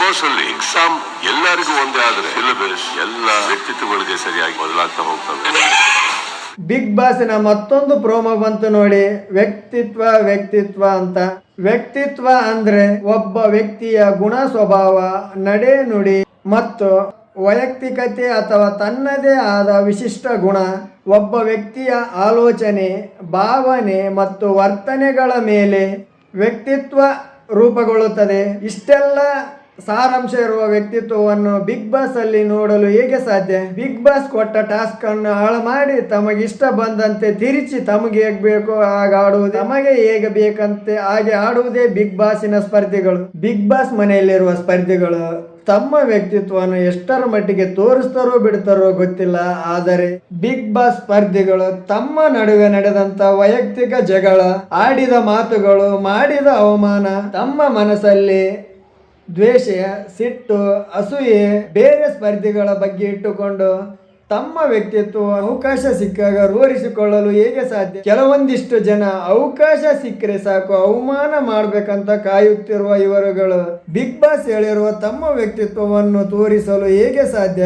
Big exam ಎಲ್ಲರಿಗೂ ಒಂದೇ ಆದ್ರೆ ಸಿಲೆಬಸ್ ಎಲ್ಲ ವ್ಯಕ್ತಿತ್ವಗಳಿಗೆ ಸರಿಯಾಗಿ ಬದಲಾಗ್ತಾ ಹೋಗ್ತವೆ. ಬಿಗ್ ಬಾಸ್ನ ಮತ್ತೊಂದು ಪ್ರೋಮೋ ಬಂತು ನೋಡಿ. ವ್ಯಕ್ತಿತ್ವ ವ್ಯಕ್ತಿತ್ವ ಅಂತ. ವ್ಯಕ್ತಿತ್ವ ಅಂದ್ರೆ ಒಬ್ಬ ವ್ಯಕ್ತಿಯ ಗುಣ ಸ್ವಭಾವ, ನಡೆ ನುಡಿ ಮತ್ತು ವೈಯಕ್ತಿಕತೆ ಅಥವಾ ತನ್ನದೇ ಆದ ವಿಶಿಷ್ಟ ಗುಣ, ಒಬ್ಬ ವ್ಯಕ್ತಿಯ ಆಲೋಚನೆ, ಭಾವನೆ ಮತ್ತು ವರ್ತನೆಗಳ ಮೇಲೆ ವ್ಯಕ್ತಿತ್ವ ರೂಪುಗೊಳ್ಳುತ್ತದೆ. ಇಷ್ಟೆಲ್ಲ ಸಾರಾಂಶ ಇರುವ ವ್ಯಕ್ತಿತ್ವವನ್ನು ಬಿಗ್ ಬಾಸ್ ಅಲ್ಲಿ ನೋಡಲು ಹೇಗೆ ಸಾಧ್ಯ? ಬಿಗ್ ಬಾಸ್ ಕೊಟ್ಟ ಟಾಸ್ಕ್ ಅನ್ನು ಹಾಳು ಮಾಡಿ ತಮಗೆ ಇಷ್ಟ ಬಂದಂತೆ ತಿರುಚಿ ತಮಗೆ ಹೇಗೆ ಬೇಕೋ ಹಾಗೆ ಆಡುವುದು, ತಮಗೆ ಹೇಗೆ ಬೇಕಂತೆ ಹಾಗೆ ಆಡುವುದೇ ಬಿಗ್ ಬಾಸಿನ ಸ್ಪರ್ಧಿಗಳು. ಬಿಗ್ ಬಾಸ್ ಮನೆಯಲ್ಲಿರುವ ಸ್ಪರ್ಧಿಗಳು ತಮ್ಮ ವ್ಯಕ್ತಿತ್ವವನ್ನು ಎಷ್ಟರ ಮಟ್ಟಿಗೆ ತೋರಿಸ್ತಾರೋ ಬಿಡ್ತಾರೋ ಗೊತ್ತಿಲ್ಲ, ಆದರೆ ಬಿಗ್ ಬಾಸ್ ಸ್ಪರ್ಧಿಗಳು ತಮ್ಮ ನಡುವೆ ನಡೆದಂತ ವೈಯಕ್ತಿಕ ಜಗಳ, ಆಡಿದ ಮಾತುಗಳು, ಮಾಡಿದ ಅವಮಾನ ತಮ್ಮ ಮನಸ್ಸಲ್ಲಿ ದ್ವೇಷ ಸಿಟ್ಟು, ಅಸೂಯೆ ಬೇರೆ ಸ್ಪರ್ಧಿಗಳ ಬಗ್ಗೆ ಇಟ್ಟುಕೊಂಡು ತಮ್ಮ ವ್ಯಕ್ತಿತ್ವ ಅವಕಾಶ ಸಿಕ್ಕಾಗ ರೂಢಿಸಿಕೊಳ್ಳಲು ಹೇಗೆ ಸಾಧ್ಯ? ಕೆಲವೊಂದಿಷ್ಟು ಜನ ಅವಕಾಶ ಸಿಕ್ಕರೆ ಸಾಕು, ಅವಮಾನ ಮಾಡಬೇಕಂತ ಕಾಯುತ್ತಿರುವ ಇವರುಗಳು. ಬಿಗ್ ಬಾಸ್ ಹೇಳಿರುವ ತಮ್ಮ ವ್ಯಕ್ತಿತ್ವವನ್ನು ತೋರಿಸಲು ಹೇಗೆ ಸಾಧ್ಯ?